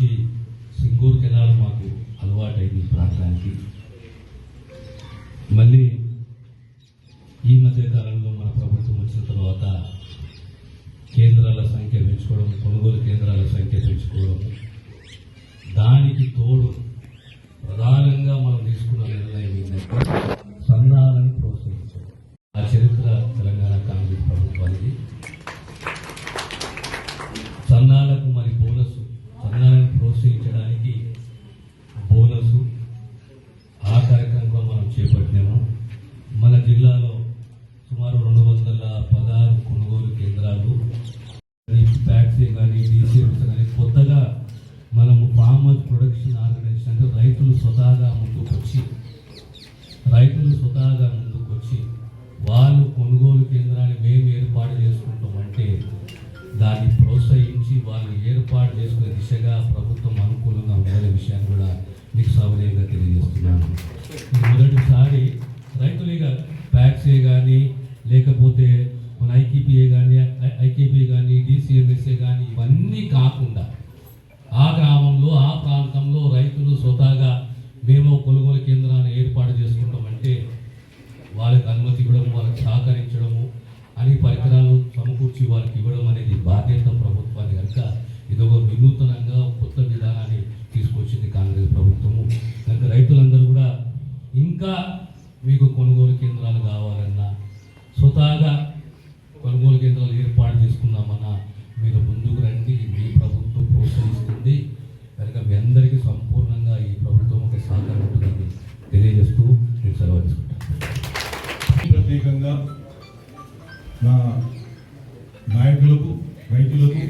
నుంచి సింగూర్ కెనాల్ మాకు అలవాటైంది ప్రాంతానికి. మళ్ళీ ఈ మధ్య కాలంలో మన ప్రభుత్వం వచ్చిన తర్వాత కేంద్రాల సంఖ్య పెంచుకోవడం కొనుగోలు కేంద్రాల సంఖ్య పెంచుకోవడం దానికి తోడు ప్రధానంగా మనం తీసుకున్న నిర్ణయం ఏంటంటే సంధాలను ప్రోత్సహించడం. ఆ చరిత్ర తెలంగాణ కాంగ్రెస్ ప్రభుత్వానికి సన్నాలకు మరి బోనస్ సన్నాలను ప్రోత్సహించడానికి బోనస్ ఆ కార్యక్రమంలో మనం చేపట్టినాము మన జిల్లాలో సుమారు రెండు వందల పదహారు కొనుగోలు కేంద్రాలు ఫ్యాక్టరీ కానీ డీసీఎల్స్ కానీ కొత్తగా మనము ఫార్మర్ ప్రొడక్షన్ ఆర్గనైజేషన్ అంటే రైతులు స్వతహాగా ముందుకొచ్చి రైతులు స్వతహాగా ముందుకొచ్చి వాళ్ళు కొనుగోలు కేంద్రాన్ని మేము ఏర్పాటు చేసుకుంటామంటే దాన్ని ప్రోత్సహించి వాళ్ళు ఏర్పాటు చేసుకునే దిశగా ప్రభుత్వం అనుకూలంగా ఉండాలనే విషయాన్ని కూడా మీకు సౌకర్యంగా తెలియజేస్తున్నాను. మొదటిసారి రైతులుగా ట్యాక్సీ కానీ లేకపోతే మన ఐకేపీఏ కానీ ఐకేపీ కానీ డిసిఎంఎస్ఏ కానీ ఇవన్నీ కాకుండా ఆ గ్రామంలో ఆ ప్రాంతంలో రైతులు స్వతహాగా మేము కొనుగోలు కేంద్రాన్ని ఏర్పాటు చేసుకుంటామంటే వాళ్ళకి అనుమతి ఇవ్వడం వాళ్ళకి సహకరించడము అని పరికరాలు సమకూర్చి వారికి ఇవ్వడం అనేది బాధ్యత ప్రభుత్వాన్ని కనుక ఇది ఒక వినూతనంగా కొత్త విధానాన్ని తీసుకొచ్చింది కాంగ్రెస్ ప్రభుత్వము. కనుక రైతులందరూ కూడా ఇంకా మీకు కొనుగోలు కేంద్రాలు కావాలన్నా స్వతహాగా కొనుగోలు కేంద్రాలు ఏర్పాటు చేసుకుందామన్నా మీరు ముందుకు రండి. మీ ప్రభుత్వం ప్రోత్సహిస్తుంది. కనుక మీ అందరికీ సంపూర్ణంగా ఈ ప్రభుత్వం ఒక సహకారం ఉంటుందని తెలియజేస్తూ నేను సెలవు తీసుకుంటాను. ప్రత్యేకంగా నా నాయకులకు రైతులకు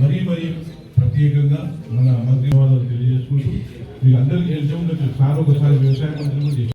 మరీ మరీ ప్రత్యేకంగా మన మంత్రి వాళ్ళకు తెలియజేసుకుంటూ మీకు అందరికీ తెలిసే ఉండొచ్చు సార్ ఒకసారి వ్యవసాయ మంత్రి